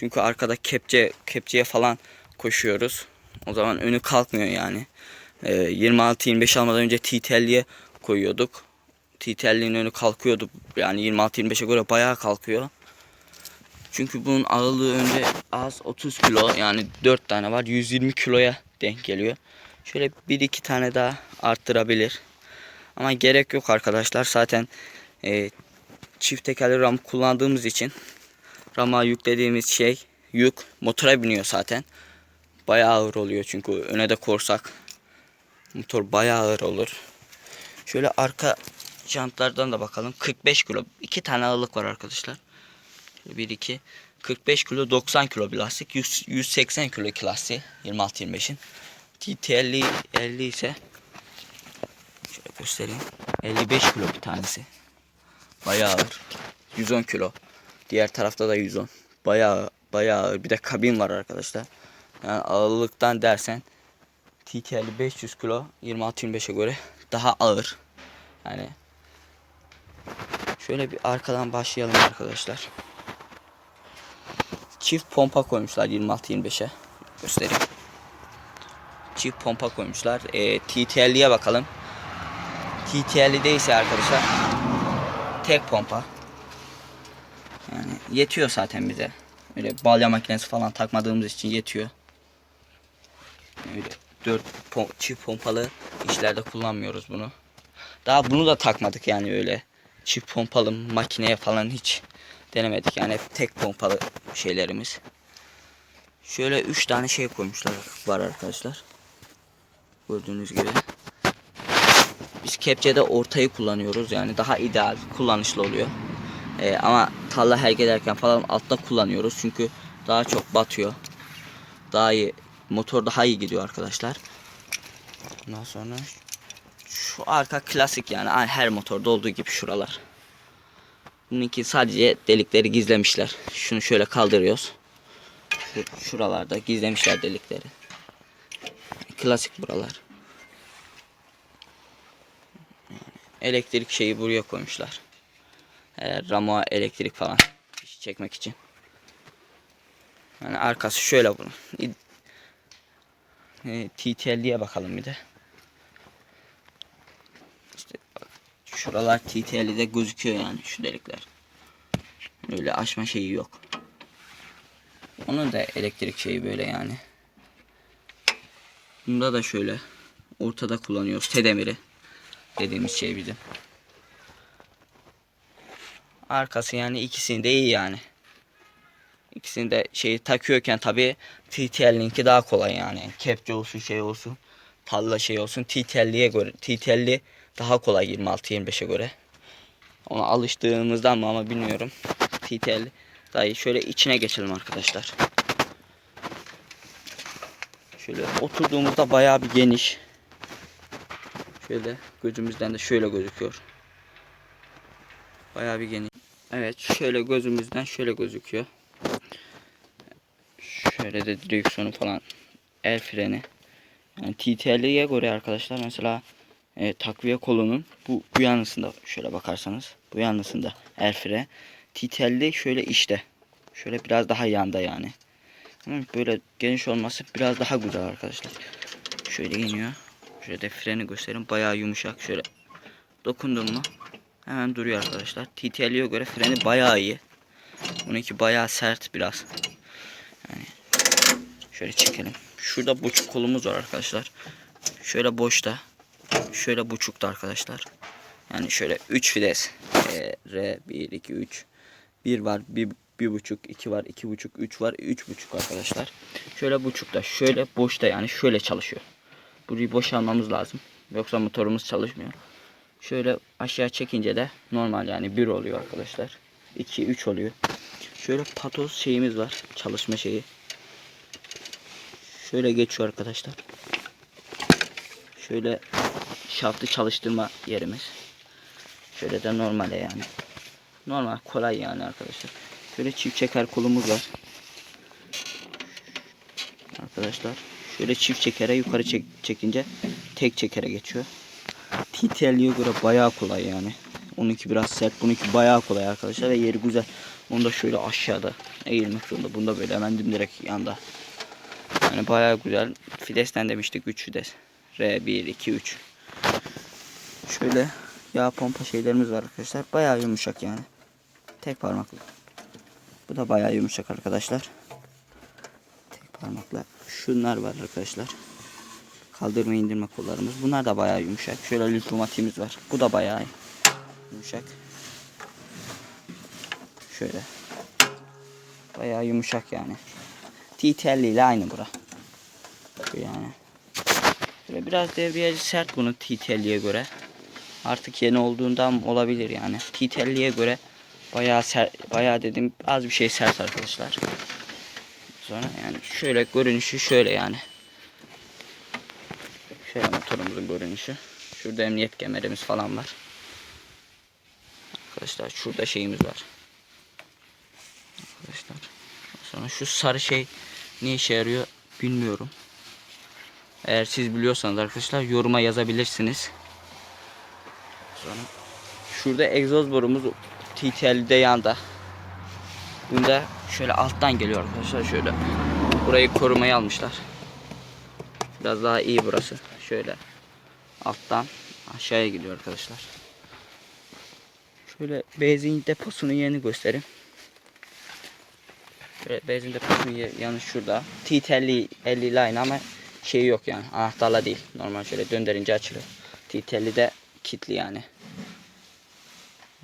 Çünkü arkada kepçe kepçeye falan koşuyoruz. O zaman önü kalkmıyor yani. Ee, 26-25 almadan önce TTL'ye koyuyorduk. TTL'nin önü kalkıyordu. Yani 26-25'e göre bayağı kalkıyor. Çünkü bunun ağırlığı önce az 30 kilo yani 4 tane var 120 kiloya denk geliyor. Şöyle bir iki tane daha arttırabilir. Ama gerek yok arkadaşlar. Zaten e, çift tekerli ram kullandığımız için rama yüklediğimiz şey yük motora biniyor zaten. Bayağı ağır oluyor çünkü öne de korsak motor bayağı ağır olur. Şöyle arka jantlardan da bakalım. 45 kilo. iki tane ağırlık var arkadaşlar. 1 2 45 kilo 90 kilo bir lastik. 100, 180 kilo iki lastiği 26 25'in. TT 50 50 ise şöyle göstereyim. 55 kilo bir tanesi. Bayağı ağır. 110 kilo. Diğer tarafta da 110. Bayağı bayağı ağır. Bir de kabin var arkadaşlar. Yani ağırlıktan dersen TTL 500 kilo 26-25'e göre daha ağır. Yani şöyle bir arkadan başlayalım arkadaşlar. Çift pompa koymuşlar 26-25'e. Göstereyim. Çift pompa koymuşlar. E, TTL'ye bakalım. TTL'de ise arkadaşlar tek pompa. Yetiyor zaten bize. Öyle balya makinesi falan takmadığımız için yetiyor. Öyle dört pom çift pompalı işlerde kullanmıyoruz bunu. Daha bunu da takmadık yani öyle çift pompalı makineye falan hiç denemedik. Yani hep tek pompalı şeylerimiz. Şöyle üç tane şey koymuşlar var arkadaşlar. Gördüğünüz gibi. Biz kepçede ortayı kullanıyoruz. Yani daha ideal, kullanışlı oluyor. Ee, ama tarla her ederken falan altta kullanıyoruz. Çünkü daha çok batıyor. Daha iyi, motor daha iyi gidiyor arkadaşlar. Ondan sonra şu arka klasik yani her motorda olduğu gibi şuralar. Bununki sadece delikleri gizlemişler. Şunu şöyle kaldırıyoruz. Şu, şuralarda gizlemişler delikleri. Klasik buralar. Elektrik şeyi buraya koymuşlar. Eğer ramo elektrik falan fişi çekmek için. Yani arkası şöyle bunun. E, TTL'ye bakalım bir de. İşte bak, şuralar TTL'de gözüküyor yani şu delikler. Öyle açma şeyi yok. Onun da elektrik şeyi böyle yani. Bunda da şöyle ortada kullanıyoruz. Tedemiri dediğimiz şey bizim. Arkası yani ikisini de iyi yani. İkisini de şeyi takıyorken tabi TTL'inki daha kolay yani. Kepçe olsun şey olsun. Talla şey olsun. TTL'liye göre. TTL'li daha kolay 26-25'e göre. Ona alıştığımızdan mı ama bilmiyorum. TTL daha şöyle içine geçelim arkadaşlar. Şöyle oturduğumuzda bayağı bir geniş. Şöyle gözümüzden de şöyle gözüküyor. Bayağı bir geniş. Evet şöyle gözümüzden şöyle gözüküyor. Şöyle de direksiyonu falan el freni. Yani TTL'ye göre arkadaşlar mesela e, takviye kolunun bu, bu yanlısında şöyle bakarsanız bu yanlısında el freni. TTL'de şöyle işte. Şöyle biraz daha yanda yani. Böyle geniş olması biraz daha güzel arkadaşlar. Şöyle iniyor. Şöyle de freni göstereyim. Bayağı yumuşak. Şöyle dokundum mu hemen duruyor arkadaşlar. TTL'ye göre freni bayağı iyi. Bununki bayağı sert biraz. Yani şöyle çekelim. Şurada buçuk kolumuz var arkadaşlar. Şöyle boşta. Şöyle buçukta arkadaşlar. Yani şöyle 3 vites. E, R 1 2 3 1 var, bir, bir buçuk, iki var, iki buçuk, üç var, üç buçuk arkadaşlar. Şöyle buçukta, şöyle boşta yani şöyle çalışıyor. Burayı boşalmamız lazım. Yoksa motorumuz çalışmıyor. Şöyle aşağı çekince de normal yani bir oluyor arkadaşlar. 2, 3 oluyor. Şöyle patos şeyimiz var. Çalışma şeyi. Şöyle geçiyor arkadaşlar. Şöyle şaftı çalıştırma yerimiz. Şöyle de normale yani. Normal kolay yani arkadaşlar. Şöyle çift çeker kolumuz var. Arkadaşlar şöyle çift çekere yukarı çek, çekince tek çekere geçiyor. TTL'ye göre bayağı kolay yani. Onunki biraz sert. Bununki bayağı kolay arkadaşlar ve yeri güzel. Onu da şöyle aşağıda eğilmek zorunda. Bunda böyle hemen dimdirek yanda. Yani bayağı güzel. Fides'ten demiştik 3 Fides. R1, 2, 3. Şöyle yağ pompa şeylerimiz var arkadaşlar. Bayağı yumuşak yani. Tek parmakla. Bu da bayağı yumuşak arkadaşlar. Tek parmakla. Şunlar var arkadaşlar. Kaldırma indirme kollarımız. Bunlar da bayağı yumuşak. Şöyle lütfumatiğimiz var. Bu da bayağı yumuşak. Şöyle. Bayağı yumuşak yani. TTL ile aynı bura. Bu yani. Böyle biraz devriyacı sert bunun TTL'ye göre. Artık yeni olduğundan olabilir yani. TTL'ye göre bayağı sert, bayağı dedim az bir şey sert arkadaşlar. Sonra yani şöyle görünüşü şöyle yani. Şöyle motorumuzun görünüşü. Şurada emniyet kemerimiz falan var. Arkadaşlar şurada şeyimiz var. Arkadaşlar. Sonra şu sarı şey ne işe yarıyor bilmiyorum. Eğer siz biliyorsanız arkadaşlar yoruma yazabilirsiniz. Sonra şurada egzoz borumuz TTL'de yanda. Bunda şöyle alttan geliyor arkadaşlar şöyle. Burayı korumaya almışlar. Biraz daha iyi burası. Şöyle alttan aşağıya gidiyor arkadaşlar. Şöyle benzin deposunun yerini göstereyim. Şöyle benzin deposunun ye- yanı şurada. T50 50 line ama şey yok yani anahtarla değil. Normal şöyle döndürünce açılıyor. T50 de kilitli yani.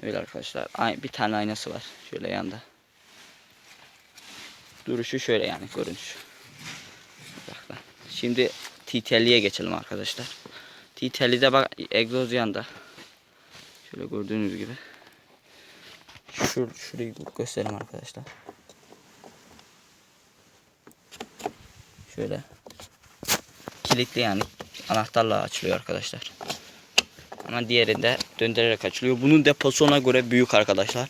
Öyle arkadaşlar. Bir tane aynası var. Şöyle yanda. Duruşu şöyle yani görünüş. Şimdi T-Telli'ye geçelim arkadaşlar. T-Telli'de bak egzoz yanda. Şöyle gördüğünüz gibi. Şur, şurayı göstereyim arkadaşlar. Şöyle. Kilitli yani. Anahtarla açılıyor arkadaşlar. Ama diğerinde döndürerek açılıyor. Bunun deposu ona göre büyük arkadaşlar.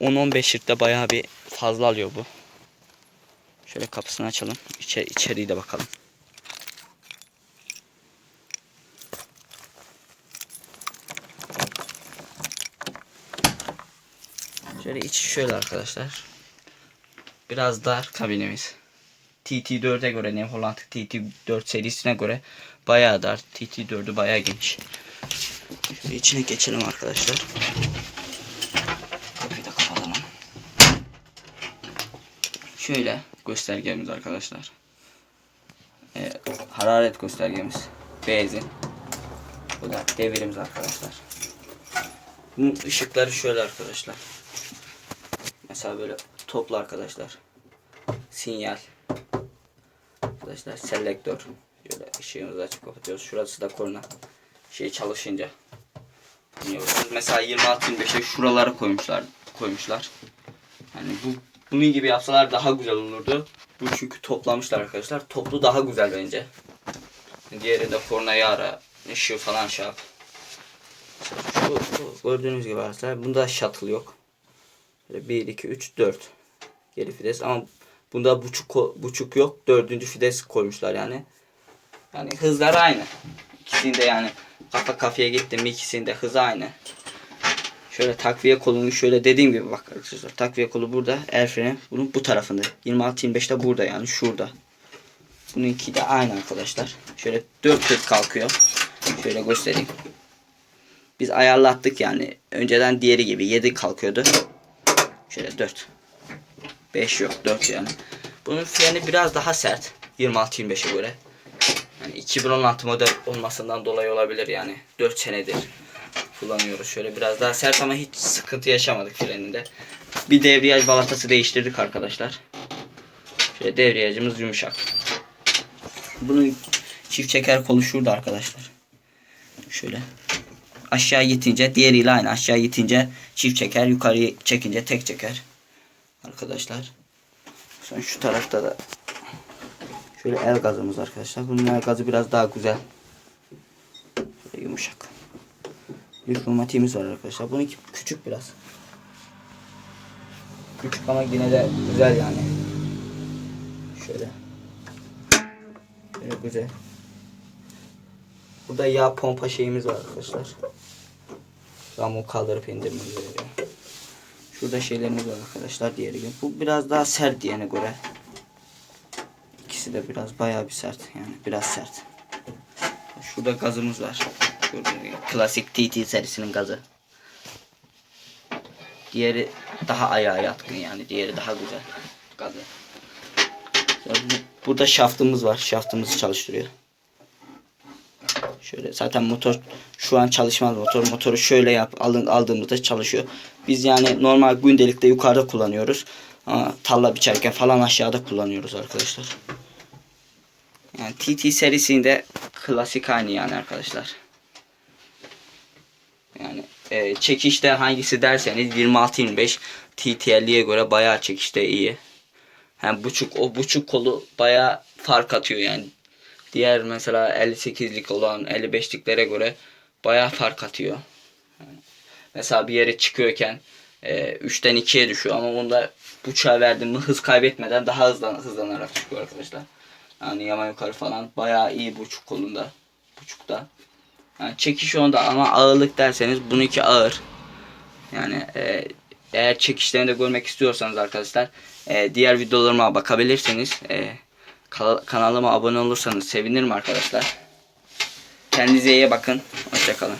10-15 litre bayağı bir fazla alıyor bu. Şöyle kapısını açalım. İçe, içeriği de bakalım. Şöyle içi şöyle arkadaşlar. Biraz dar kabinimiz. TT4'e göre New Holland TT4 serisine göre bayağı dar. TT4'ü bayağı geniş. Şöyle içine geçelim arkadaşlar. Kapıyı da kapatalım. Şöyle göstergemiz arkadaşlar. Ee, hararet göstergemiz. Benzin. Bu da devirimiz arkadaşlar. Bunun ışıkları şöyle arkadaşlar. Mesela böyle toplu arkadaşlar. Sinyal. Arkadaşlar selektör. Şöyle ışığımızı açıp kapatıyoruz. Şurası da korna. Şey çalışınca. Dinliyorsunuz. Mesela 26-25'e şuralara koymuşlar. koymuşlar. Yani bu bunun gibi yapsalar daha güzel olurdu. Bu çünkü toplamışlar arkadaşlar. Toplu daha güzel bence. Diğerinde kornayı ara. ışığı falan şey yap. Şu, şu gördüğünüz gibi arkadaşlar. Bunda shuttle yok. Böyle 1, 2, 3, 4. Geri fides ama bunda buçuk, buçuk yok. Dördüncü fides koymuşlar yani. Yani hızlar aynı. İkisinde yani kafa kafaya gittim ikisinde hız aynı. Şöyle takviye kolunu şöyle dediğim gibi bak arkadaşlar. Takviye kolu burada. Freni bunun bu tarafında. 26-25'te burada yani şurada. Bununki de aynı arkadaşlar. Şöyle 4 tık kalkıyor. Şöyle göstereyim. Biz ayarlattık yani. Önceden diğeri gibi 7 kalkıyordu. Şöyle 4. 5 yok 4 yani. Bunun freni biraz daha sert. 26-25'e göre. Yani 2016 model olmasından dolayı olabilir yani. 4 senedir kullanıyoruz. Şöyle biraz daha sert ama hiç sıkıntı yaşamadık freninde. Bir debriyaj balatası değiştirdik arkadaşlar. Şöyle debriyajımız yumuşak. Bunun çift çeker kolu şurada arkadaşlar. Şöyle. Aşağı yitince diğeriyle aynı. Aşağı yitince çift çeker. Yukarıya çekince tek çeker. Arkadaşlar. Sonra şu tarafta da şöyle el gazımız arkadaşlar. Bunun el gazı biraz daha güzel. Şöyle yumuşak. Lüfumatiğimiz var arkadaşlar. Bununki küçük biraz. Küçük ama yine de güzel yani. Şöyle. Şöyle güzel. Burada yağ pompa şeyimiz var arkadaşlar. Ramon kaldırıp indirmemiz gerekiyor. Şurada şeylerimiz var arkadaşlar diğeri gibi. Bu biraz daha sert diğerine göre. İkisi de biraz bayağı bir sert yani biraz sert. Şurada gazımız var. Klasik TT serisinin gazı. Diğeri daha ayağa yatkın yani. Diğeri daha güzel gazı. Burada şaftımız var. Şaftımızı çalıştırıyor. Şöyle zaten motor şu an çalışmaz motor. Motoru şöyle yap alın aldığımızda çalışıyor. Biz yani normal gündelikte yukarıda kullanıyoruz. Ama tarla biçerken falan aşağıda kullanıyoruz arkadaşlar. Yani TT serisinde klasik aynı yani arkadaşlar. Yani e, çekişte hangisi derseniz 26-25 TT50'ye göre bayağı çekişte iyi. Hem buçuk o buçuk kolu bayağı fark atıyor yani. Diğer mesela 58'lik olan 55'liklere göre bayağı fark atıyor. Mesela bir yere çıkıyorken e, 3'ten 2'ye düşüyor ama bunda buçuğa verdim hız kaybetmeden daha hızlan, hızlanarak çıkıyor arkadaşlar. Yani yama yukarı falan bayağı iyi buçuk kolunda. Buçukta. Yani çekiş onda ama ağırlık derseniz bununki ağır. Yani e, eğer çekişlerini de görmek istiyorsanız arkadaşlar e, diğer videolarıma bakabilirsiniz. E, kanalıma abone olursanız sevinirim arkadaşlar. Kendinize iyi bakın. Hoşçakalın.